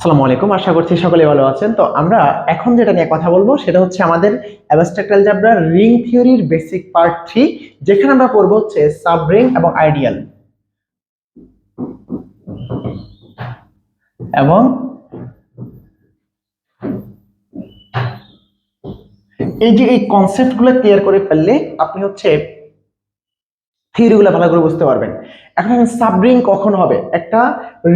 আসসালামু আলাইকুম। আশা করছি সকলে ভালো আছেন। তো আমরা এখন যেটা নিয়ে কথা বলব সেটা হচ্ছে আমাদের অ্যাবস্ট্রাক্ট অ্যালজেব্রার রিং থিওরির বেসিক পার্ট থ্রি, যেখানে আমরা পড়ব হচ্ছে সাব রিং এবং আইডিয়াল। এবং এই যে এই কনসেপ্টগুলো ক্লিয়ার করে ফেললে আপনি হচ্ছে থিওরিগুলো ভালো করে বুঝতে পারবেন। এখন সাব রিং কখন হবে? একটা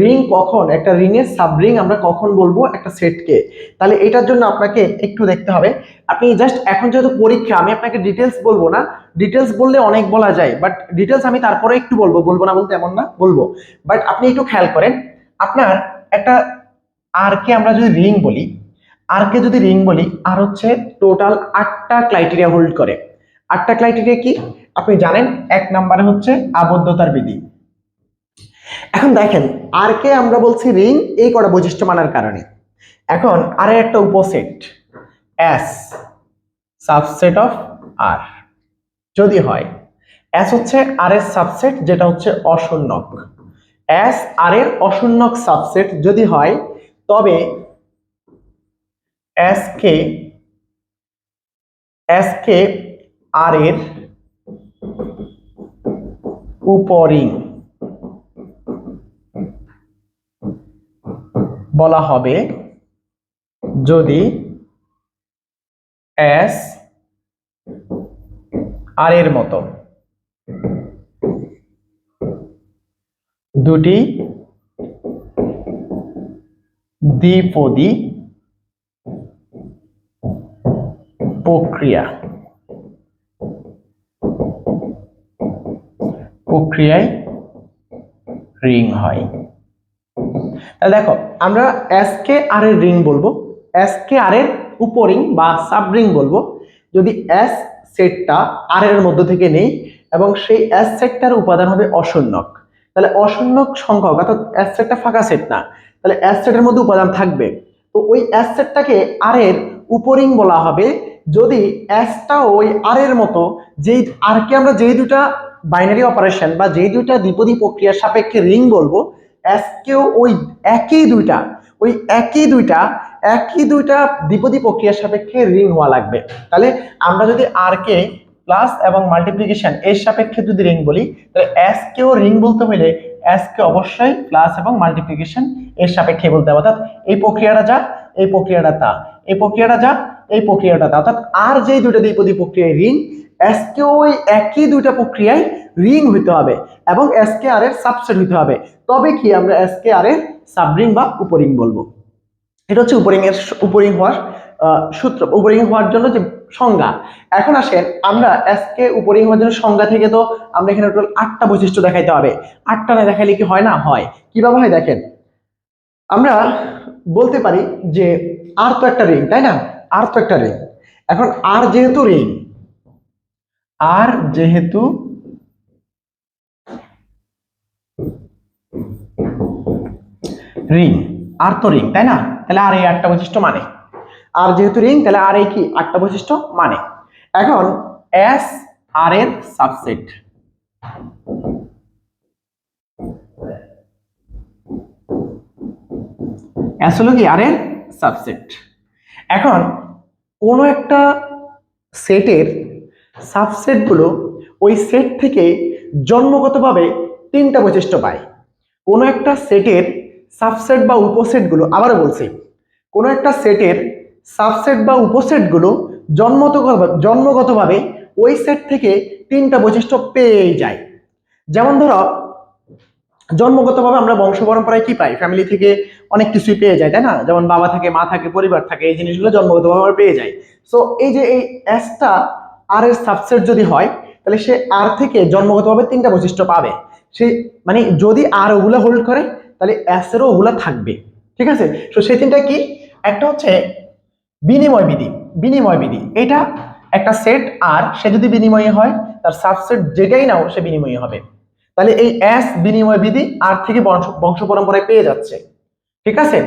রিং কখন? একটা রিং এর সাব রিং আমরা কখন বলব? একটা সেটকে। তাহলে এটার জন্য আপনাকে একটু দেখতে হবে। আপনি জাস্ট এখন যেহেতু পরীক্ষা, আমি আপনাকে ডিটেলস বলব না। ডিটেলস বললে অনেক বলা যায় বাট ডিটেলস আমি তারপরে একটু বলব। বলব না বলতে এমন না, বলব। বাট আপনি একটু খেয়াল করেন, আপনার একটা আর কে আমরা যদি রিং বলি আর কে যদি রিং বলি, আর হচ্ছে টোটাল আটটা ক্রাইটেরিয়া হোল্ড করে। আটটা ক্রাইটেরিয়া কি? আপনি জানেন, এক নম্বরে হচ্ছে আবদ্ধতার বিধি। এখন দেখেন, আর কে আমরা বলছি রিং এই কটা বৈশিষ্ট্য মানার কারণে। এখন আর এর একটা উপসেট এস সাবসেট অফ আর যদি হয় এস হচ্ছে আর এর সাবসেট যেটা হচ্ছে অশূন্যক। এস আর এর অশূন্যক সাবসেট যদি হয়, তবে S K S K R এর উপরিং। বলা হবে যদি এস আর এর মতো দুটি দ্বিপদী প্রক্রিয়া প্রক্রিয়ায় রিং হয়। দেখো, আমরা এস কে আর এর রিং বলব। এস কে আর এর উপরিং বা সাব রিং বলব। যদি এস সেটটা আর এর মধ্য থেকে নেই এবং সেই এস সেটটার উপাদান হবে অশূন্যক তাহলে অশূন্যক সংখ্যক অর্থাৎ এস সেটটা ফাঁকা সেট না। তাহলে এস সেটের মধ্যে উপাদান থাকবে। তো ওই এস সেটটাকে আর এর উপরিং বলা হবে। যদি এসটা ওই আর এর মতো, যেই আর কে আমরা যেই দুটা বাইনারি অপারেশন বা যেই দুইটা দ্বিপদী প্রক্রিয়ার সাপেক্ষে রিং বলব এসকেও ওই একই দুইটা, ওই একই দুইটা একই দুইটা দ্বিপদী প্রক্রিয়ার সাপেক্ষে রিং হওয়া লাগবে। তাহলে আমরা যদি আর কে প্লাস এবং মাল্টিপ্লিকেশন এর সাপেক্ষে যদি রিং বলি, তাহলে এস কেও রিং বলতে হলে এস কে অবশ্যই প্লাস এবং মাল্টিপ্লিকেশন এর সাপেক্ষে বলতে হবে। অর্থাৎ এই প্রক্রিয়াটা যা, এই প্রক্রিয়াটা তা, এই প্রক্রিয়াটা যা এই প্রক্রিয়াটাতে। অর্থাৎ আর যেই দুইটা দ্বিপদী প্রক্রিয়ায় রিং এস কে ওই একই দুইটা প্রক্রিয়ায় রিং হইতে হবে এবং এসকে আর এর সাবসেট হইতে হবে। তবে কি আমরা এসকে আর এর সাবরিং বা উপরিং বলব? এটা হচ্ছে উপরিং এর উপরিং হওয়ার সূত্র। উপরিং হওয়ার জন্য যে সংজ্ঞা। এখন আসেন, আমরা এস কে উপরিং হওয়ার জন্য সংজ্ঞা থেকে তো আমরা এখানে টোটাল আটটা বৈশিষ্ট্য দেখাইতে হবে। আটটা না দেখাইলে কি হয় না? হয়। কীভাবে হয় দেখেন? আমরা বলতে পারি যে আর তো একটা রিং তাই না? আর তো একটা রিং এখন আর যেহেতু রিং আর যেহেতু রিং আর তো রিং তাই না? তাহলে আর এই আটটা বৈশিষ্ট্য মানে। আর যেহেতু রিং তাহলে আর এই কি? আটটা বৈশিষ্ট্য মানে। এখন এস আর এর সাবসেট এস হলো কি? আর এর সাবসেট এখন কোনো একটা সেটের সাবসেটগুলো ওই সেট থেকে জন্মগতভাবে তিনটা বৈশিষ্ট্য পায়। কোনো একটা সেটের সাবসেট বা উপসেটগুলো আবারও বলছি, কোনো একটা সেটের সাবসেট বা উপসেটগুলো জন্মত জন্মগতভাবে ওই সেট থেকে তিনটা বৈশিষ্ট্য পেয়ে যায়। যেমন ধরো জন্মগতভাবে আমরা বংশ পরম্পরায় কি পাই? ফ্যামিলি থেকে অনেক কিছুই পেয়ে যায়, তাই না? যেমন বাবা থাকে, মা থাকে, পরিবার থাকে, এই জিনিসগুলো জন্মগতভাবে আমরা পেয়ে যাই। সো এই যে এই এসটা আর এর সাবসেট যদি হয়, তাহলে সে আর থেকে জন্মগতভাবে তিনটা বৈশিষ্ট্য পাবে। সে মানে যদি আর ওগুলা হোল্ড করে, তাহলে এরও ওগুলা থাকবে। ঠিক আছে? সো সেই তিনটা কি? একটা হচ্ছে বিনিময় বিধি। বিনিময় বিধি। এটা একটা সেট আর সে যদি বিনিময় হয়, তার সাবসেট যেটাই নাও, সে বিনিময় হবে। তাহলে এই অ্যাস বিনিময় বিধি আর থেকে বংশ বংশ পরম্পরায় পেয়ে যাচ্ছে। ঠিক আছে?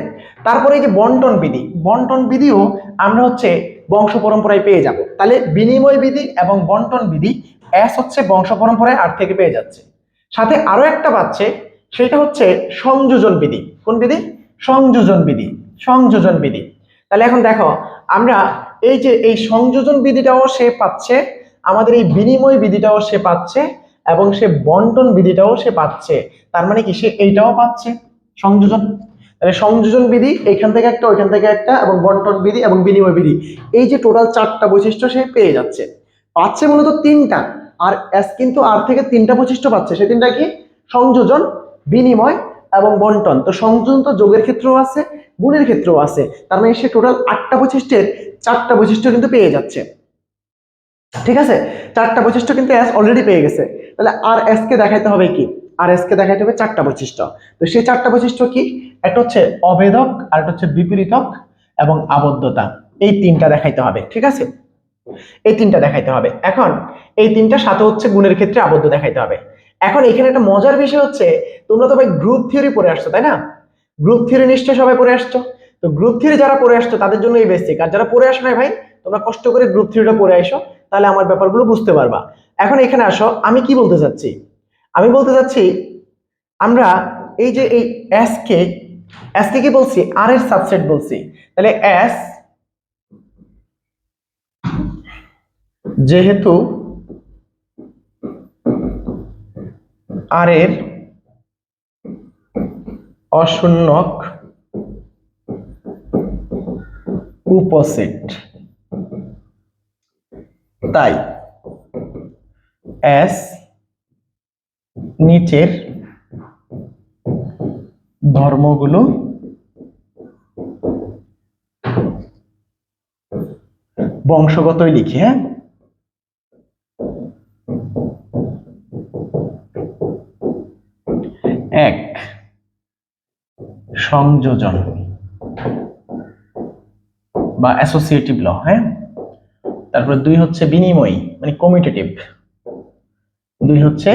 তারপরে এই যে বন্টন বিধি, বন্টন বিধিও আমরা হচ্ছে বংশ পরম্পরায় পেয়ে যাব। তাহলে বিনিময় বিধি এবং বন্টন বিধি এস হচ্ছে বংশ পরম্পরায় আর থেকে পেয়ে যাচ্ছে। সাথে আরও একটা পাচ্ছে সেটা হচ্ছে সংযোজন বিধি। কোন বিধি? সংযোজন বিধি সংযোজন বিধি। তাহলে এখন দেখো, আমরা এই যে এই সংযোজন বিধিটাও সে পাচ্ছে, আমাদের এই বিনিময় বিধিটাও সে পাচ্ছে এবং সে বন্টন বিধিটাও সে পাচ্ছে। তার মানে কি? সে এইটাও পাচ্ছে সংযোজন। তাহলে সংযোজন বিধি এখান থেকে একটা, ওইখান থেকে একটা এবং বন্টন বিধি এবং বিনিময় বিধি। এই যে টোটাল চারটা বৈশিষ্ট্য সে পেয়ে যাচ্ছে। পাচ্ছে মূলত তিনটা। আর এস কিন্তু আর থেকে তিনটা বৈশিষ্ট্য পাচ্ছে। সে তিনটা কি? সংযোজন, বিনিময় এবং বন্টন। তো সংযোজন তো যোগের ক্ষেত্রেও আছে, গুণের ক্ষেত্রেও আছে। তার মানে সে টোটাল আটটা বৈশিষ্ট্যের চারটা বৈশিষ্ট্য কিন্তু পেয়ে যাচ্ছে। ঠিক আছে? চারটা বৈশিষ্ট্য কিন্তু এস অলরেডি পেয়ে গেছে। তাহলে আর এস কে দেখাইতে হবে কি? আর এস কে দেখাইতে হবে চারটা বৈশিষ্ট্য। তো সেই চারটা বৈশিষ্ট্য কি? একটা হচ্ছে অবেদক আর একটা হচ্ছে বিপরীতক এবং আবদ্ধতা। এই তিনটা দেখাইতে হবে, ঠিক আছে? এই তিনটা দেখাইতে হবে। এখন, এই তিনটা সাথে হচ্ছে গুণের ক্ষেত্রে আবদ্ধ দেখাইতে হবে। এখন এখানে একটা মজার বিষয় হচ্ছে, তোমরা তো ভাই গ্রুপ থিওরি পড়ে আসছো, তাই না? গ্রুপ থিওরি নিশ্চয়ই সবাই পড়ে আসছো। তো গ্রুপ থিওরি যারা পড়ে আসছো, তাদের জন্য এই বেসিক আর যারা পড়ে আসো ভাই তোমরা কষ্ট করে গ্রুপ থিওরিটা পড়ে আসো তাহলে আমার ব্যাপারগুলো বুঝতে পারবা। এখন এখানে আসো, আমি কি বলতে চাচ্ছি? আমি বলতে চাচ্ছি, আমরা এই যে এই এস কে এস কে কি বলছি? আর এর সাবসেট বলছি। তাহলে এস যেহেতু আর এর অশূন্যক উপসেট তাই এস নিচের ধর্মগুলো বংশগতই লিখি হ্যাঁ? এক সংযোজন বা অ্যাসোসিয়েটিভ ল হ্যাঁ? তারপর দুই হচ্ছে বিনিময় মানে কমিটেটিভ দুই হচ্ছে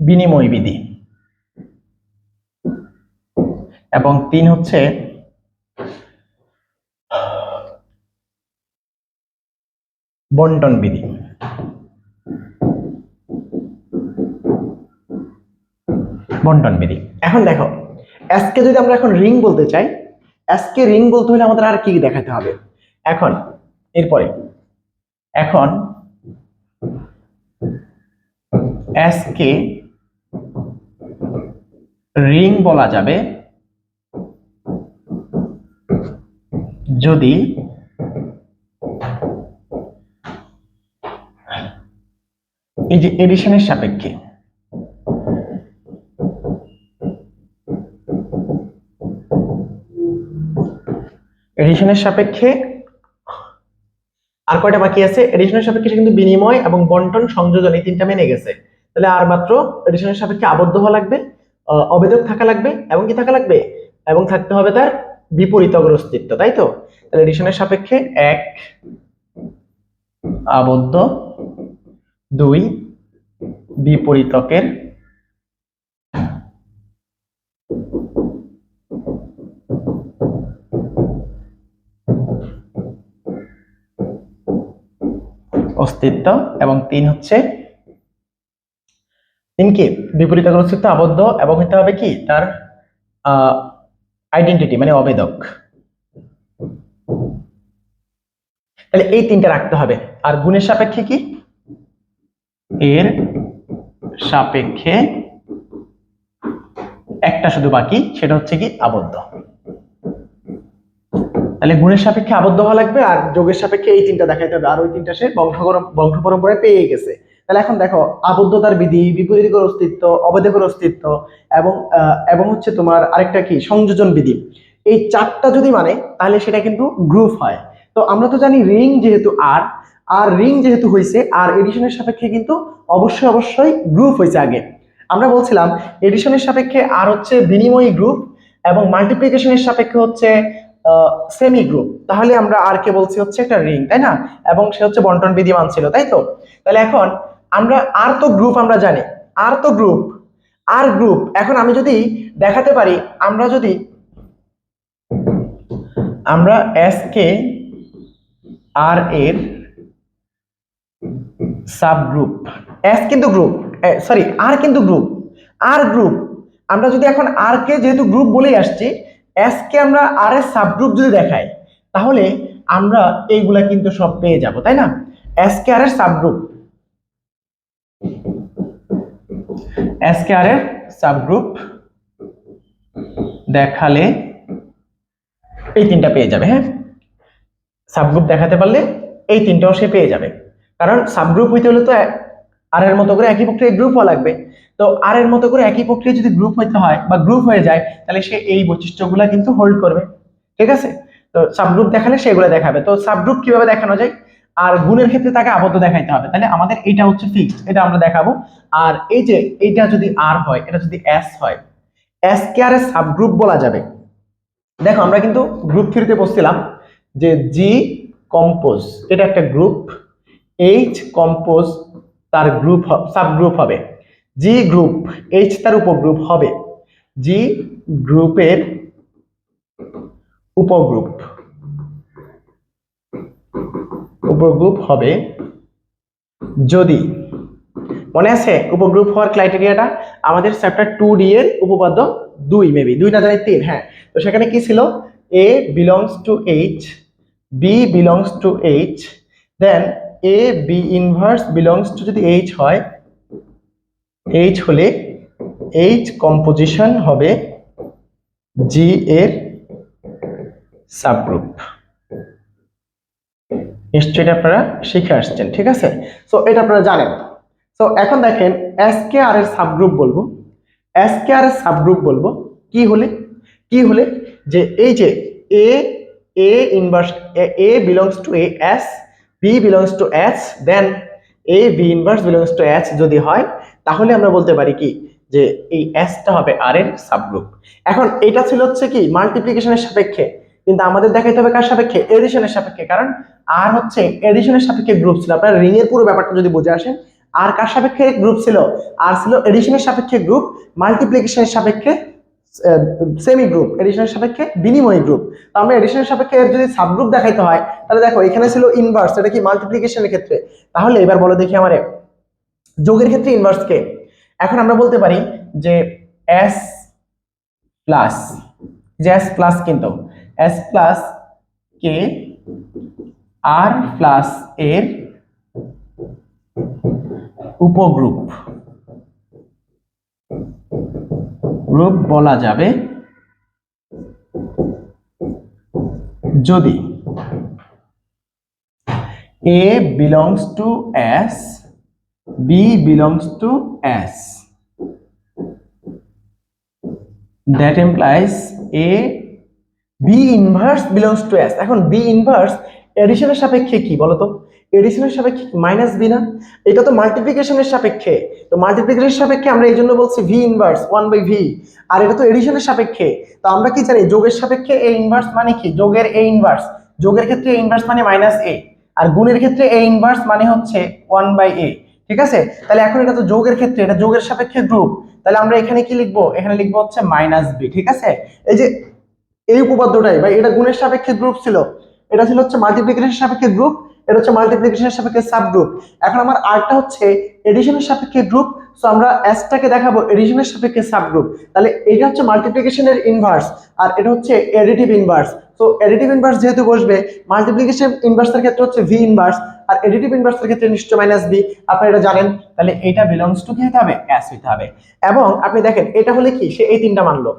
বিনিময় বিধি। এবং তিন হচ্ছে বন্টন বিধি। বন্টন বিধি। এখন দেখো এসকে যদি আমরা এখন রিং বলতে চাই এসকে রিং বলতে হলে আমাদের আর কি দেখাতে হবে? এখন, এরপরে। এখন এসকে রিং বলা যাবে যদি এই যে এডিশনের সাপেক্ষে এডিশনের সাপেক্ষে আর কয়টা বাকি আছে? এডিশনের সাপেক্ষে কিন্তু বিনিময় এবং বন্টন সংযোজন এই তিনটা মেনে গেছে। তাহলে আর মাত্র এডিশনের সাপেক্ষে আবদ্ধ হওয়া লাগবে অবেদক থাকা লাগবে এবং কি থাকা লাগবে? এবং থাকতে হবে তার বিপরীত অস্তিত্ব তাই তো? তাহলে এডিশনের সাপেক্ষে এক, আবদ্ধ, দুই, বিপরীতকের অস্তিত্ব এবং তিন হচ্ছে তিন কি? অস্তিত্ব, আবদ্ধ এবং হতে হবে কি? তার আইডেন্টিটি মানে অবেদক। তাহলে এই তিনটা রাখতে হবে। আর গুণের সাপেক্ষে কি? এর সাপেক্ষে একটা শুধু বাকি, সেটা হচ্ছে কি? আবদ্ধ। তাহলে গুণের সাপেক্ষে আবদ্ধ হওয়া লাগবে আর যোগের সাপেক্ষে এই তিনটা দেখাইতে হবে। আর ওই তিনটা সে বংশ পরম্পরায় পেয়ে গেছে। তাহলে এখন দেখো, আবদ্ধতার বিধি, বিপরীতকর অস্তিত্ব, অবৈধকর অস্তিত্ব এবং এবং হচ্ছে তোমার আরেকটা কি? সংযোজন বিধি। এই চারটা যদি মানে তাহলে সেটা কিন্তু গ্রুপ হয়। তো আমরা তো জানি রিং যেহেতু আর আর রিং যেহেতু হয়েছে আর এডিশনের সাপেক্ষে কিন্তু অবশ্যই অবশ্যই গ্রুপ হয়েছে আগে। আমরা বলছিলাম এডিশনের সাপেক্ষে আর হচ্ছে বিনিময়ী গ্রুপ এবং মাল্টিপ্লিকেশনের সাপেক্ষে হচ্ছে সেমি গ্রুপ তাহলে আমরা আর কে বলছি হচ্ছে একটা রিং তাই না? এবং সে হচ্ছে বন্টন বিধিমান ছিল, তাই তো? তাহলে এখন আমরা আর তো গ্রুপ আমরা জানি। আর তো গ্রুপ আর গ্রুপ এখন আমি যদি দেখাতে পারি, আমরা যদি আমরা এস কে আর এর সাব গ্রুপ এস কিন্তু গ্রুপ সরি আর কিন্তু গ্রুপ আর গ্রুপ আমরা যদি এখন আর কে যেহেতু গ্রুপ বলেই আসছি এস কে আমরা আর এর সাবগ্রুপ যদি দেখাই, তাহলে আমরা এইগুলা কিন্তু সব পেয়ে যাব, তাই না? এস কে আর এর সাবগ্রুপ এস কে আর এর সাবগ্রুপ দেখালে এই তিনটা পেয়ে যাবে হ্যাঁ? সাবগ্রুপ দেখাতে পারলে এই তিনটাও সে পেয়ে যাবে। কারণ সাবগ্রুপ হইতে হলে তো আর এর মতো করে একই প্রক্রিয়ায় গ্রুপ হওয়া লাগবে। তো আর এর মতো করে একই প্রক্রিয়া যদি গ্রুপ হইতে হয় বা গ্রুপ হয়ে যায়, তাহলে সে এই বৈশিষ্ট্যগুলো কিন্তু হোল্ড করবে। ঠিক আছে? তো সাবগ্রুপ দেখালে সেগুলো দেখাবে। তো সাবগ্রুপ কীভাবে দেখানো যায়? আর গুণের ক্ষেত্রে তাকে আবদ্ধ দেখাইতে হবে। তাহলে আমাদের এটা হচ্ছে ফিক্সড এটা আমরা দেখাবো। আর এই যে এটা যদি আর হয়, এটা যদি এস হয় এস কে আর সাবগ্রুপ বলা যাবে। দেখো, আমরা কিন্তু গ্রুপ থ্রিতে বসছিলাম যে জি কম্পোজ এটা একটা গ্রুপ এইচ কম্পোজ তার গ্রুপ সাবগ্রুপ হবে। জি গ্রুপ এইচ তার উপগ্রুপ হবে। জি গ্রুপের উপগ্রুপ উপগ্রুপ হবে যদি, মনে আছে উপগ্রুপ হওয়ার ক্রাইটেরিয়াটা আমাদের চ্যাপ্টার টু ডি এর উপপাদ্য দুই মেবি দুই না তিন হ্যাঁ। তো সেখানে কি ছিল? A belongs to H B belongs to H then A B inverse belongs to যদি এইচ হয় এইচ হলে এইচ কম্পোজিশন হবে জি এর সাবগ্রুপ নিশ্চয়ই আপনারা শিখে আসছেন, ঠিক আছে? সো এটা আপনারা জানেন। সো এখন দেখেন এস কে আর এর সাবগ্রুপ বলব। এস কে আর এর সাবগ্রুপ বলব, কি হলে? কি হলে? যে এই যে A A inverse A belongs to A S B belongs to S then A B inverse belongs to S যদি হয়, তাহলে আমরা বলতে পারি কি? যে এই এসটা হবে আর এর সাবগ্রুপ এখন এটা ছিল হচ্ছে কি? মাল্টিপ্লিকেশনের সাপেক্ষে। কিন্তু আমাদের দেখাইতে হবে কার সাপেক্ষে? এডিশনের সাপেক্ষে। কারণ আর হচ্ছে এডিশনের সাপেক্ষে গ্রুপ ছিল। আপনার রিং এর পুরো ব্যাপারটা যদি বুঝে আসেন আর কার সাপেক্ষে গ্রুপ ছিল? আর ছিল এডিশনের সাপেক্ষে গ্রুপ মাল্টিপ্লিকেশনের সাপেক্ষে সেমি গ্রুপ এডিশনের সাপেক্ষে বিনিময় গ্রুপ আমরা এডিশনের সাপেক্ষে এর যদি সাবগ্রুপ দেখাইতে হয়, তাহলে দেখো, এখানে ছিল ইনভার্স এটা কি মাল্টিপ্লিকেশনের ক্ষেত্রে? তাহলে এবার বলো দেখি আমারে, যোগের ক্ষেত্রে ইনভার্স কে? এখন আমরা বলতে পারি যে এস প্লাস যে এস প্লাস কিন্তু এস প্লাস কে আর প্লাস এর উপগ্রুপ। গ্রুপ বলা যাবে যদি A belongs to S B belongs to S that implies A B inverse belongs to S এখন বি ইনভার্স এডিশনের সাপেক্ষে কি বলতো? এডিশনের সাপেক্ষে মাইনাস বি না? এটা তো মাল্টিপ্লিকেশনের সাপেক্ষে। তো মাল্টিপ্লিকেশনের সাপেক্ষে আমরা এই জন্য বলছি V inverse one by V আর এটা তো এডিশনের সাপেক্ষে। তো আমরা কি জানি, যোগের সাপেক্ষে এ ইনভার্স মানে কি? যোগের এ ইনভার্স যোগের ক্ষেত্রে এ ইনভার্স মানে মাইনাস এ আর গুণের ক্ষেত্রে এ ইনভার্স মানে হচ্ছে ওয়ান বাই এ ঠিক আছে? তাহলে এখন এটা তো যোগের ক্ষেত্রে, এটা যোগের সাপেক্ষে গ্রুপ তাহলে আমরা এখানে কি লিখব? এখানে লিখব হচ্ছে মাইনাস বি ঠিক আছে? এই যে এই উপপাদ্যটাই, বা এটা গুণের সাপেক্ষে গ্রুপ ছিল। এটা ছিল হচ্ছে মাল্টিপ্লিকেশনের সাপেক্ষে গ্রুপ এটা হচ্ছে মাল্টিপ্লিকেশনের সাপেক্ষে সাব গ্রুপ এখন আমার আরটা হচ্ছে এডিশনের সাপেক্ষে গ্রুপ সো আমরা এসটাকে দেখাবো এডিশনের সাপেক্ষে সাব গ্রুপ তাহলে এটা হচ্ছে মাল্টিপ্লিকেশনের ইনভার্স আর এটা হচ্ছে এডিটিভ ইনভার্স তো এডিটিভ ইনভার্স যেহেতু বসবে মাল্টিপ্লিকেশন ইনভার্সের ক্ষেত্রে হচ্ছে ভি ইনভার্স আর এডিটিভ ইনভার্সের ক্ষেত্রে নিশ্চয় মাইনাস বি আপনারা এটা জানেন, তাহলে এটা বিলংস টু কি হতে হবে? এস হইতে হবে। এবং আপনি দেখেন, এটা হলে কি? সে এই তিনটা মানলো।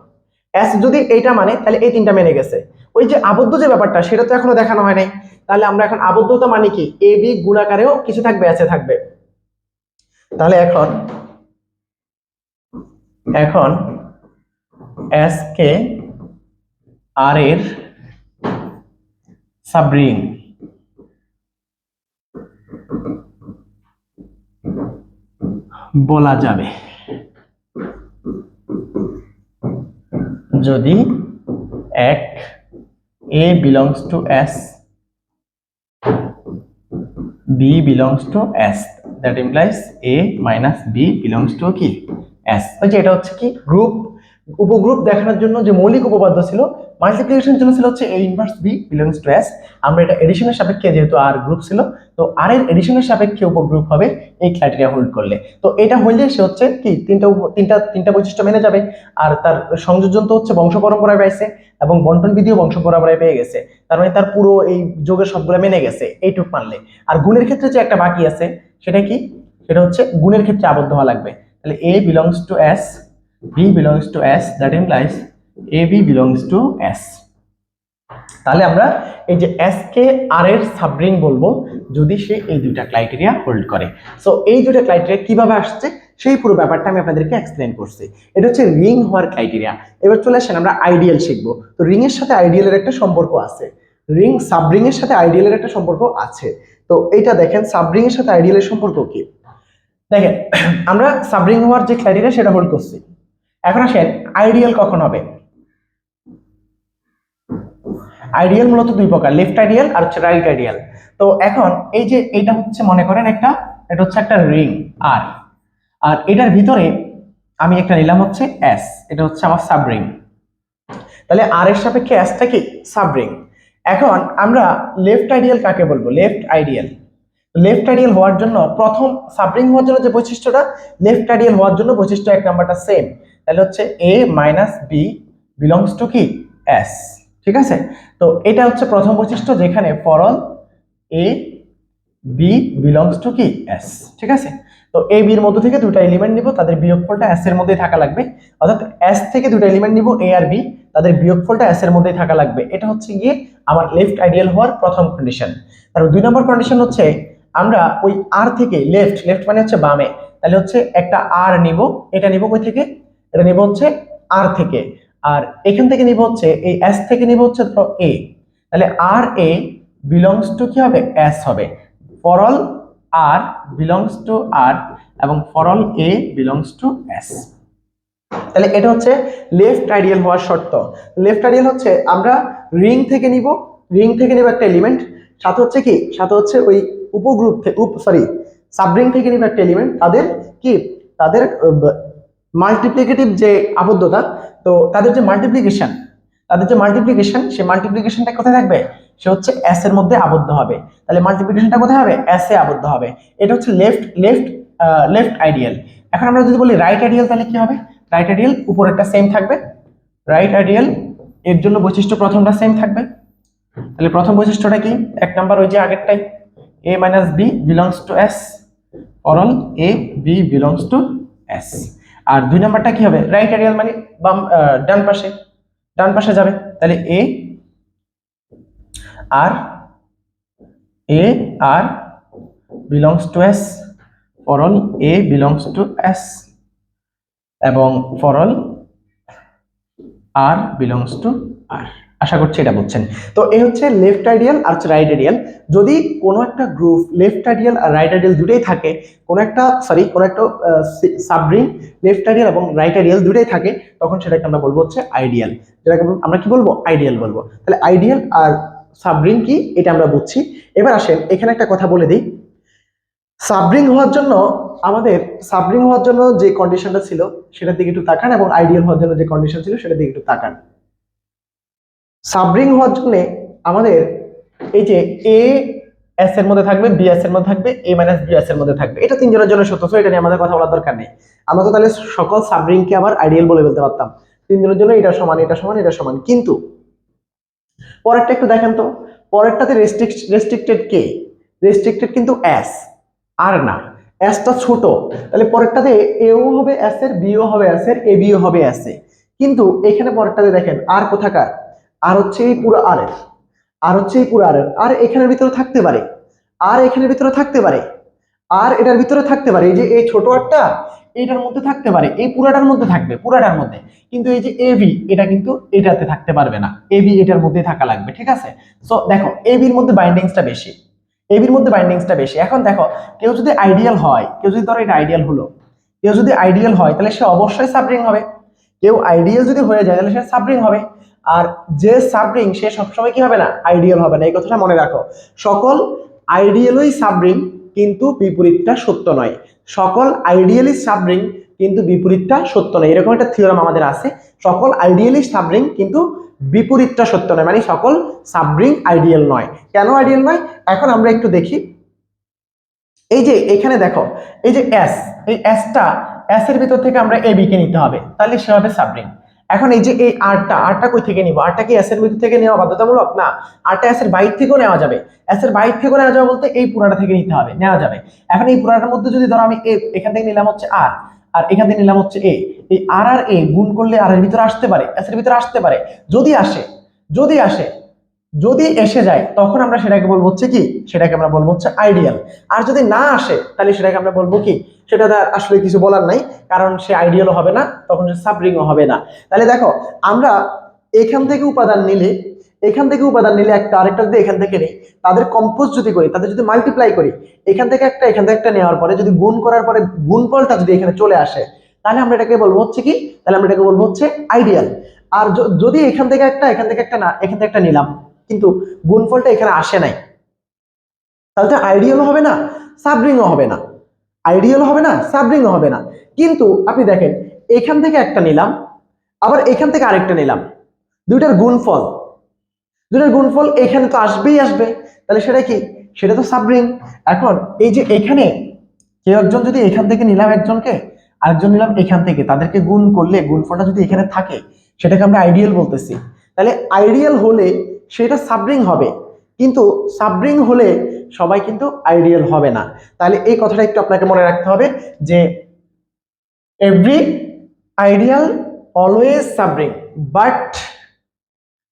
এস যদি এইটা মানে তাহলে এই তিনটা মেনে গেছে। ওই যে আবদ্ধ যে ব্যাপারটা, সেটা তো এখনও দেখানো হয় নাই। তাহলে আমরা এখন আবদ্ধতা মানে কি? এ বি গুণাকারেও কিছু থাকবে এসে থাকবে। তাহলে এখন এখন এস কে আর এর সাবরিং বলা যাবে। যদি এক A belongs to S B belongs to S that implies A minus B belongs to কি এস ওই যে এটা হচ্ছে কি গ্রুপ উপগ্রুপ দেখানোর জন্য যে মৌলিক উপপাদ্য ছিল মাল্টিপ্লিকেশন জন্য ছিল হচ্ছে inverse B belongs to S আমরা এটা এডিশনের সাপেক্ষে যেহেতু আর গ্রুপ ছিল, তো আর এর এডিশনের সাপেক্ষে উপগ্রুপ হবে এই ক্রাইটেরিয়া হোল্ড করলে। তো এটা হইলে সে হচ্ছে কি, তিনটা তিনটা তিনটা বৈশিষ্ট্য মেনে যাবে। আর তার সংযোজন তো হচ্ছে বংশ পরম্পরায় পাইছে এবং বন্টন বিধিও বংশ পরম্পরায় পেয়ে গেছে। তার মানে তার পুরো এই যোগের সবগুলো মেনে গেছে, এইটুক মানলে। আর গুণের ক্ষেত্রে যে একটা বাকি আছে, সেটা কি? সেটা হচ্ছে গুণের ক্ষেত্রে আবদ্ধ হওয়া লাগবে। তাহলে A belongs to S belongs to S that implies A B belongs to S তাহলে আমরা এই যে এস কে আর এর সাবরিং বলব, যদি সে এই দুইটা ক্রাইটেরিয়া হোল্ড করে। সো এই দুইটা ক্রাইটেরিয়া কীভাবে আসছে? সেই পুরো ব্যাপারটা আমি আপনাদেরকে এক্সপ্লেন করছি। এটা হচ্ছে রিং হওয়ার ক্রাইটেরিয়া এবার চলে আসেন আমরা আইডিয়াল শিখব। তো রিং এর সাথে আইডিয়ালের একটা সম্পর্ক আছে। রিং সাবরিং এর সাথে আইডিয়ালের একটা সম্পর্ক আছে। তো এইটা দেখেন সাবরিং এর সাথে আইডিয়ালের সম্পর্ক কি? দেখেন, আমরা সাবরিং হওয়ার যে ক্রাইটেরিয়া সেটা হোল্ড করছি। এখন আসেন আইডিয়াল কখন হবে? আইডিয়াল মূলত দুই প্রকার লেফট আইডিয়াল আর হচ্ছে রাইট আইডিয়াল তো এখন এই যে এটা হচ্ছে, মনে করেন একটা, এটা হচ্ছে একটা রিং আর আর এটার ভিতরে আমি একটা নিলাম হচ্ছে এস এটা হচ্ছে আমার সাবরিং তাহলে আর এর সাপেক্ষে এসটা কি? সাবরিং এখন আমরা লেফট আইডিয়াল কাকে বলব? লেফট আইডিয়াল লেফট আইডিয়াল হওয়ার জন্য প্রথম সাবরিং হওয়ার জন্য যে বৈশিষ্ট্যটা লেফট আইডিয়াল হওয়ার জন্য বৈশিষ্ট্য এক নাম্বারটা সেম তাহলে হচ্ছে A minus B belongs to কি? এস ঠিক আছে? তো এটা হচ্ছে প্রথম বৈশিষ্ট্য যেখানে for all A B belongs to কি? এস ঠিক আছে? তো এ বির মধ্যে থেকে দুটো এলিমেন্ট নিব, তাদের বিয়োগফলটা এস এর মধ্যেই থাকা লাগবে। অর্থাৎ এস থেকে দুটো এলিমেন্ট নিব এ আর বি তাদের বিয়োগফলটা এস এর মধ্যেই থাকা লাগবে। এটা হচ্ছে গিয়ে আমার লেফট আইডিয়াল হওয়ার প্রথম কন্ডিশন তারপর দুই নম্বর কন্ডিশন হচ্ছে আমরা ওই আর থেকে লেফট লেফট মানে হচ্ছে বামে। তাহলে হচ্ছে একটা আর নিব, এটা নিব কই থেকে? এটা নিব হচ্ছে আর থেকে। আর এখান থেকে নিব হচ্ছে, এই এস থেকে নিব হচ্ছে ধরো এ তাহলে আর এ বিলংস টু কি হবে? এস হবে। For all R belongs to R এবং for all A belongs to S তাহলে এটা হচ্ছে লেফট আইডিয়াল হওয়ার শর্ত। লেফট আইডিয়াল হচ্ছে আমরা রিং থেকে নিব। রিং থেকে নিব একটা এলিমেন্ট সাথে হচ্ছে কি? সাথে হচ্ছে ওই উপগ্রুপ থেকে উপ সরি সাবরিং থেকে নিব একটা এলিমেন্ট তাদের কি? তাদের মাল্টিপ্লিকেটিভ যে আবদ্ধতা, তো তাদের যে মাল্টিপ্লিকেশন তাদের যে মাল্টিপ্লিকেশন সেই মাল্টিপ্লিকেশনটা কোথায় থাকবে? সে হচ্ছে এস এর মধ্যে আবদ্ধ হবে। তাহলে মাল্টিপ্লিকেশনটা কোথায় হবে? এস এ আবদ্ধ হবে। এটা হচ্ছে লেফট লেফট লেফট আইডিয়াল এখন আমরা যদি বলি রাইট আইডিয়াল তাহলে কি হবে? রাইট আইডিয়াল উপরেরটা সেম থাকবে। রাইট আইডিয়াল এর জন্য বৈশিষ্ট্য প্রথমটা সেম থাকবে। তাহলে প্রথম বৈশিষ্ট্যটা কি? এক নাম্বার ওই যে আগেরটাই। A minus B belongs to S for all A B belongs to S আর দুই নাম্বারটা কি হবে? রাইট অ্যাঙ্গেল মানে বাম ডান পাশে। ডান পাশে যাবে। তাহলে A R A R belongs to S for all A belongs to S এবং for all R belongs to R আশা করছি এটা বুঝছেন। তো এই হচ্ছে লেফট আইডিয়াল আর হচ্ছে রাইট আইডিয়াল যদি কোনো একটা গ্রুপ লেফট আইডিয়াল আর রাইট আইডিয়াল দুটোই থাকে, কোনো একটা সরি কোনো একটা সাবরিং লেফট আইডিয়াল এবং রাইট আইডিয়াল দুটোই থাকে, তখন সেটাকে আমরা বলব হচ্ছে আইডিয়াল যেটাকে আমরা কি বলব? আইডিয়াল বলব। তাহলে আইডিয়াল আর সাবরিং কি? এটা আমরা বুঝছি। এবার আসেন, এখানে একটা কথা বলে দিই। সাবরিং হওয়ার জন্য আমাদের সাবরিং হওয়ার জন্য যে কন্ডিশনটা ছিল, সেটার দিকে একটু তাকান এবং আইডিয়াল হওয়ার জন্য যে কন্ডিশন ছিল, সেটার দিকে একটু তাকান। সাবরিং হওয়ার জন্য আমাদের এই যে এ এস এর মধ্যে থাকবে বি এস এর মধ্যে থাকবে এ মাইনাস বি এস এর মধ্যে থাকবে। এটা তিনজনের জন্য সত্য এটা নিয়ে আমাদের কথা বলার দরকার নেই। আমরা তো তাহলে সকল সাবরিংকে আবার আইডিয়াল বলে বলতে পারতাম। তিনজনের জন্য এটা সমান এটা সমান এটা সমান। কিন্তু পরেরটা একটু দেখেন তো। পরেরটাতে রেস্ট্রিক্ট রেস্ট্রিক্টেড কে? রেস্ট্রিক্টেড কিন্তু এস আর না। এসটা ছোট। তাহলে পরেরটাতে এও হবে এর বিও হবে এর এ বিও হবে এস এ। কিন্তু এখানে পরেরটাতে দেখেন, আর কোথাকার? আর হচ্ছে এই পুরো আর এর। আর হচ্ছে এই পুরো আর এর। আর এখানের ভিতরে থাকতে পারে। আর এখানের ভিতরে থাকতে পারে। আর এটার ভিতরে থাকতে পারে। এই যে এই ছোট আরটা এটার মধ্যে থাকতে পারে। এই পুরাটার মধ্যে থাকবে, পুরাটার মধ্যে। কিন্তু এই যে এবি এটা কিন্তু এটাতে থাকতে পারবে না। এবি এটার মধ্যে থাকা লাগবে, ঠিক আছে? সো দেখো এবির মধ্যে বাইন্ডিংসটা বেশি। এবির মধ্যে বাইন্ডিংসটা বেশি। এখন দেখো, কেউ যদি আইডিয়াল হয়, কেউ যদি ধরো এটা আইডিয়াল হলো, কেউ যদি আইডিয়াল হয়, তাহলে সে অবশ্যই সাবরিং হবে। কেউ আইডিয়াল যদি হয়ে যায়, তাহলে সে সাবরিং হবে। আর যে সাবরিং সে সবসময় কি হবে না? আইডিয়াল হবে না, এই কথাটা মনে রাখো। সকল আইডিয়ালই সাবরিং কিন্তু বিপরীতটা সত্য নয়। সকল আইডিয়ালি সাবরিং কিন্তু বিপরীতটা সত্য নয়। এরকম একটা থিওরাম আমাদের আছে। সকল আইডিয়ালি সাবরিং কিন্তু বিপরীতটা সত্য নয়। মানে সকল সাবরিং আইডিয়াল নয়। কেন আইডিয়াল নয়? এখন আমরা একটু দেখি। এই যে এখানে দেখো, এই যে এস এই এসটা এস এর ভিতর থেকে আমরা এ বি কে নিতে হবে। তাহলে সে হবে সাবরিং এখন এই যে এই আরটা আরটা কই থেকে নিব? আরটা কি অ্যাসের ভিতর থেকে নেওয়া বাধ্যতামূলক? না, আরটা অ্যাসের বাইর থেকেও নেওয়া যাবে। অ্যাসের বাইর থেকেও নেওয়া যাবে বলতে এই পুরাটা থেকে নিতে হবে, নেওয়া যাবে। এখন এই পুরাটার মধ্যে যদি ধরো আমি এখান থেকে নিলাম হচ্ছে আর আর এখান থেকে নিলাম হচ্ছে এ। এই আর আর এ গুণ করলে আর এর ভিতরে আসতে পারে অ্যাসের ভিতরে আসতে পারে। যদি আসে যদি আসে যদি এসে যায়, তখন আমরা সেটাকে বলব হচ্ছে কি? সেটাকে আমরা বলব হচ্ছে আইডিয়াল আর যদি না আসে, তাহলে সেটাকে আমরা বলব কি? সেটা আসলে কিছু বলার নাই, কারণ সে আইডিয়ালও হবে না, তখন সে সাবরিংও হবে না। তাহলে দেখো, আমরা এখান থেকে উপাদান নিলে, এখান থেকে উপাদান নিলে একটা আরেকটা যদি এখান থেকে নেই, তাদের কম্পোজ যদি করি, তাদের যদি মাল্টিপ্লাই করি, এখান থেকে একটা, এখান থেকে একটা নেওয়ার পরে, যদি গুণ করার পরে গুণ গুণফলটা যদি এখানে চলে আসে, তাহলে আমরা এটাকে বলব হচ্ছে কি? তাহলে আমরা এটাকে বলব হচ্ছে আইডিয়াল আর যদি এখান থেকে একটা, এখান থেকে একটা না, এখান থেকে একটা নিলাম কিন্তু গুণফলটা এখানে আসে নাই। তাহলে তো আইডিয়াল হবে না সাবরিংও হবে না। আইডিয়াল হবে না সাবরিংও হবে না। কিন্তু আপনি দেখেন, এখান থেকে একটা নিলাম, আবার এখান থেকে আরেকটা নিলাম। দুইটার গুণফল। দুইটার গুণফল এখানে তো আসবেই আসবে। তাহলে সেটা কি? সেটা তো সাবরিং এখন এই যে এখানে কেউ একজন যদি এখান থেকে নিলাম একজনকে, আরেকজন নিলাম এখান থেকে, তাদেরকে গুণ করলে, গুণফলটা যদি এখানে থাকে, সেটাকে আমরা আইডিয়াল বলতেছি। তাহলে আইডিয়াল হলে সেটা সাবরিং হবে। কিন্তু সাবরিং হলে সবাই কিন্তু আইডিয়াল হবে না। তাহলে এই কথাটা একটু আপনাকে মনে রাখতে হবে যে every ideal always subring but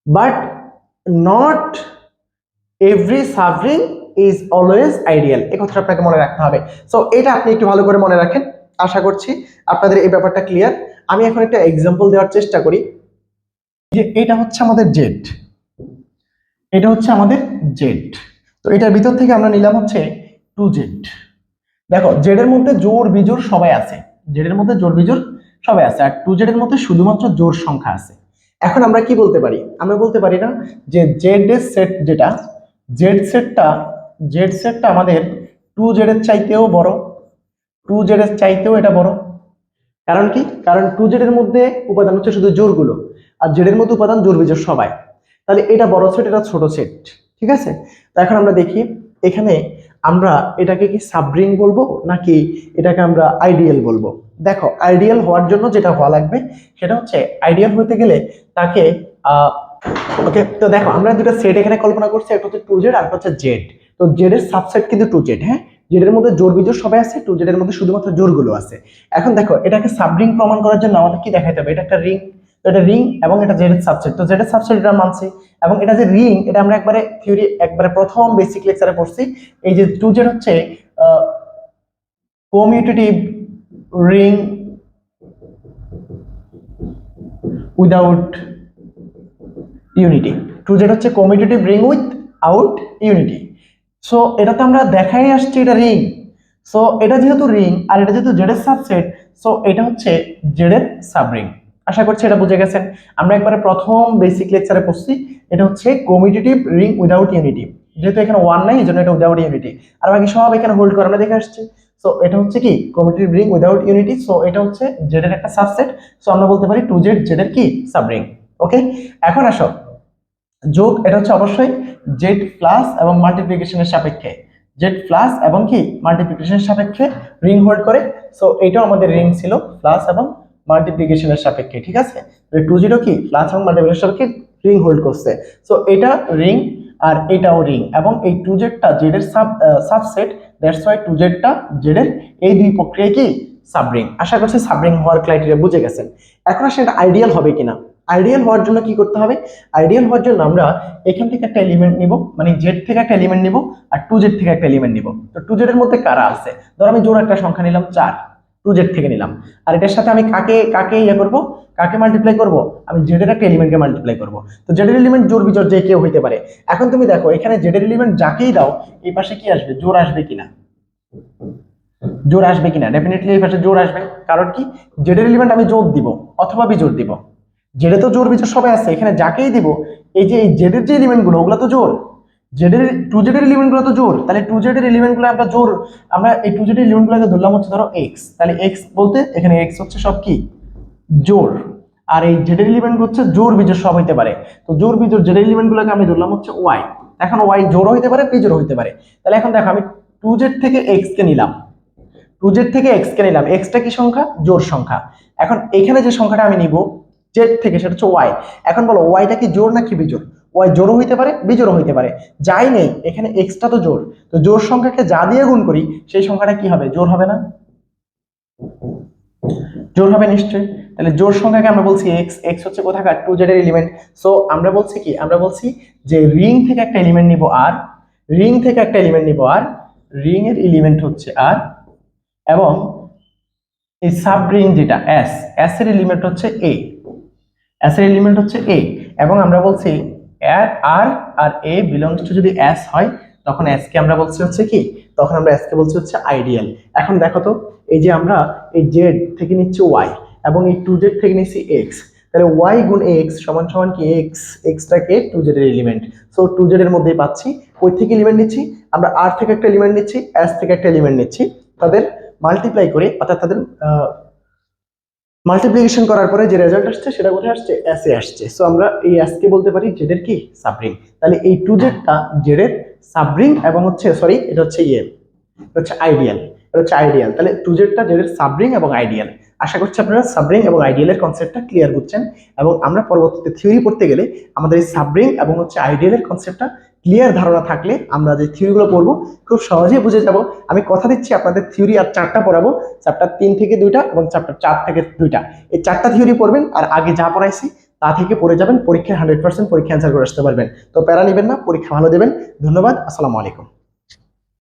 but not every subring is always ideal এই কথাটা আপনাকে মনে রাখতে হবে। সো এটা আপনি একটু ভালো করে মনে রাখেন। আশা করছি আপনাদের এই ব্যাপারটা ক্লিয়ার আমি এখন একটা এক্সাম্পল দেওয়ার চেষ্টা করি। যে এটা হচ্ছে আমাদের জেড এটা হচ্ছে আমাদের জেড তো এটার ভিতর থেকে আমরা নিলাম হচ্ছে টু জেড দেখো জেডের মধ্যে জোর বিজোর সবাই আছে। জেডের মধ্যে জোর বিজোর সবাই আছে। আর টু জেডের মধ্যে শুধুমাত্র জোর সংখ্যা আছে। এখন আমরা কি বলতে পারি? আমরা বলতে পারি না যে জেড এর সেট যেটা জেড সেটটা জেড সেটটা আমাদের টু জেডের চাইতেও বড়। টু জেডের চাইতেও এটা বড়। কারণ কি? কারণ টু জেডের মধ্যে উপাদান হচ্ছে শুধু জোরগুলো। আর জেডের মধ্যে উপাদান জোর বিজোর সবাই। তাহলে এটা বড় সেট এটা ছোট সেট ঠিক আছে? তো এখন আমরা দেখি এখানে আমরা এটাকে কি সাবরিং বলব নাকি এটাকে আমরা আইডিয়াল বলব? দেখো আইডিয়াল হওয়ার জন্য যেটা হওয়া লাগবে সেটা হচ্ছে আইডিয়াল হতে গেলে তাকে ওকে তো দেখো, আমরা দুটো সেট এখানে কল্পনা করছি, একটা হচ্ছে টু জেড আর একটা হচ্ছে জেড তো জেড এর সাবসেট কিন্তু টু জেড হ্যাঁ? জেডের মধ্যে জোর বিজোর সবাই আছে টু জেডের মধ্যে শুধুমাত্র জোরগুলো আছে। এখন দেখো, এটাকে সাবরিং প্রমাণ করার জন্য আমাদের কি দেখাইতে হবে? এটা একটা রিং এটা রিং এবং এটা জেড সাবসেট তো জেড সাবসেট এটা মানছি এবং এটা যে রিং এটা আমরা একবারে থিওরি একবারে প্রথম বেসিক লেকচারে পড়ছি। এই যে টু জেড হচ্ছে commutative ring without unity two Z হচ্ছে commutative ring without unity so এটা তো আমরা দেখাই আসছি এটা রিং সো এটা যেহেতু রিং আর এটা যেহেতু জেডের সাবসেট সো এটা হচ্ছে জেডের সাবরিং আশা করছি এটা বুঝে গেছেন। আমরা একবারে প্রথম বেসিক লেকচারে পড়ছি। এটা হচ্ছে কমিউটেটিভ রিং উইদাউট ইউনিটি যেহেতু এখানে ওয়ান নাই এই জন্য এটা উইদাউট ইউনিটি আর বাকি সব এখানে হোল্ড করে আমরা দেখে আসছি। সো এটা হচ্ছে কি? Commutative ring without unity so এটা হচ্ছে জেডের একটা সাবসেট সো আমরা বলতে পারি টু জেড জেডের কি? সাবরিং ওকে এখন আসো। যোগ, এটা হচ্ছে অবশ্যই জেড প্লাস এবং মাল্টিপ্লিকেশনের সাপেক্ষে। জেড প্লাস এবং কি? মাল্টিপ্লিকেশনের সাপেক্ষে রিং হোল্ড করে। সো এটাও আমাদের রিং ছিল প্লাস এবং মাল্টিপ্লিকেশনের সাপেক্ষে, ঠিক আছে? টু জিরো কি? প্লাস এবং মাল্টিপ্লিকেশন রিং হোল্ড করছে। সো এটা রিং আর এটাও রিং এবং এই টু জেডটা জেডের sub subset that's why two জেডটা জেডের এই দুই প্রক্রিয়ায় কি? সাবরিং আশা করছি সাবরিং হওয়ার ক্রাইটেরিয়া বুঝে গেছেন। এখন আসলে এটা আইডিয়াল হবে কিনা? আইডিয়াল হওয়ার জন্য কি করতে হবে? আইডিয়াল হওয়ার জন্য আমরা এখান থেকে একটা এলিমেন্ট নিব মানে জেড থেকে একটা এলিমেন্ট নিব আর টু জেড থেকে একটা এলিমেন্ট নিব। তো টু জেড এর মধ্যে কারা আছে? ধর আমি জোর একটা সংখ্যা নিলাম, চার। টু জেড থেকে নিলাম। আর এটার সাথে আমি কাকে কাকে ইয়ে করব? কাকে মাল্টিপ্লাই করব? আমি জেডের একটা এলিমেন্টকে মাল্টিপ্লাই করব। তো জেডের এলিমেন্ট জোর বিজোর যে কেউ হইতে পারে। এখন তুমি দেখো, এখানে জেডের এলিমেন্ট যাকেই দাও, এই পাশে কি আসবে? জোর আসবে কিনা? জোর আসবে কিনা? ডেফিনেটলি এই পাশে জোর আসবে। কারণ কি? জেডের এলিমেন্ট আমি জোর দিব, অথবা বিজোর দিব। জেডে তো জোর বিজোর সবাই আছে। এখানে যাকেই দিব, এই যে, এই জেডের যে এলিমেন্টগুলো, ওগুলো তো জোর। জেডের টু জেডের এলিমেন্টগুলো তো জোর, তাহলে টু জেডের এলিমেন্টগুলো আমরা জোর, আমরা এই টু জেডের এলিমেন্টগুলোকে ধরলাম হচ্ছে ধরো এক্স তাহলে এক্স বলতে এখানে এক্স হচ্ছে সব কি? জোর, আর এই জেডের এলিমেন্টগুলো হচ্ছে জোর বিজোর সব হইতে পারে। তো জোর বিজোর জেডের এলিমেন্টগুলোকে আমি ধরলাম হচ্ছে ওয়াই এখন ওয়াই জোর হইতে পারে বিজোর হইতে পারে। তাহলে এখন দেখো, আমি টু জেড থেকে এক্স কে নিলাম। টু জেড থেকে এক্স কে নিলাম এক্সটা কি সংখ্যা? জোর সংখ্যা। এখন এখানে যে সংখ্যাটা আমি নিব জেড থেকে সেটা হচ্ছে ওয়াই এখন বলো ওয়াইটা কি জোর নাকি বিজোর ওয়াই জোরও হইতে পারে বিজোরও হইতে পারে। যাই নেই, এখানে এক্সটা তো জোর তো জোর সংখ্যাকে যা দিয়ে গুণ করি, সেই সংখ্যাটা কি হবে? জোর হবে না? জোর হবে নিশ্চয়ই। তাহলে জোর সংখ্যাকে আমরা বলছি এক্স এক্স হচ্ছে কোথাকার? টু জেডের এলিমেন্ট সো আমরা বলছি কি? আমরা বলছি যে রিং থেকে একটা এলিমেন্ট নিব আর রিং থেকে একটা এলিমেন্ট নিব আর রিং এর এলিমেন্ট হচ্ছে আর এবং এই সাব রিং যেটা এস এস এর এলিমেন্ট হচ্ছে এ এস এর এলিমেন্ট হচ্ছে এ এবং আমরা বলছি আর আর এ বিলংস টু যদি এস হয়, তখন এস কে আমরা বলছি হচ্ছে কি? তখন আমরা এস কে বলছি হচ্ছে আইডিয়াল এখন দেখো তো, এই যে আমরা এই জেড থেকে নিচ্ছি ওয়াই এবং এই টু জেড থেকে নিচ্ছি এক্স তাহলে ওয়াই গুণ এক্স সমান সমান কি? এক্স এক্সটাকে টু জেডের এলিমেন্ট সো টু জেডের মধ্যেই পাচ্ছি। ওই থেকে এলিমেন্ট নিচ্ছি? আমরা আর থেকে একটা এলিমেন্ট নিচ্ছি এস থেকে একটা এলিমেন্ট নিচ্ছি। তাদের মাল্টিপ্লাই করে, অর্থাৎ তাদের মাল্টিপ্লিকেশন করার পরে যে রেজাল্ট আসছে, সেটা কোথায় আসছে? এস আসছে। সো আমরা এই এস কে বলতে পারি জেডের কি? সাবরিং তাহলে এই টু জেডটা জেডের সাবরিং এবং হচ্ছে সরি এটা হচ্ছে ইয়ে এটা হচ্ছে আইডিয়াল এটা হচ্ছে আইডিয়াল তাহলে টু জেডটা জেডের সাবরিং এবং আইডিয়াল আশা করছি আপনারা সাবরিং এবং আইডিয়ালের কনসেপ্টটা ক্লিয়ার বুঝছেন। এবং আমরা পরবর্তীতে থিওরি পড়তে গেলে আমাদের এই সাবরিং এবং হচ্ছে আইডিয়ালের কনসেপ্টটা ক্লিয়ার ধারণা থাকলে আমরা যে থিওরিগুলো পড়ব, খুব সহজেই বুঝে যাব। আমি কথা দিচ্ছি আপনাদের থিওরি আর চারটা পড়াবো। চ্যাপ্টার তিন থেকে দুইটা এবং চ্যাপ্টার চার থেকে দুইটা। এই চারটা থিওরি পড়বেন আর আগে যা পড়াইছি, তা থেকে পড়ে যাবেন। পরীক্ষায় হান্ড্রেড পার্সেন্ট পরীক্ষা অ্যান্সার করে আসতে পারবেন। তো প্যারা নেবেন না, পরীক্ষা ভালো দেবেন। ধন্যবাদ, আসসালামু আলাইকুম।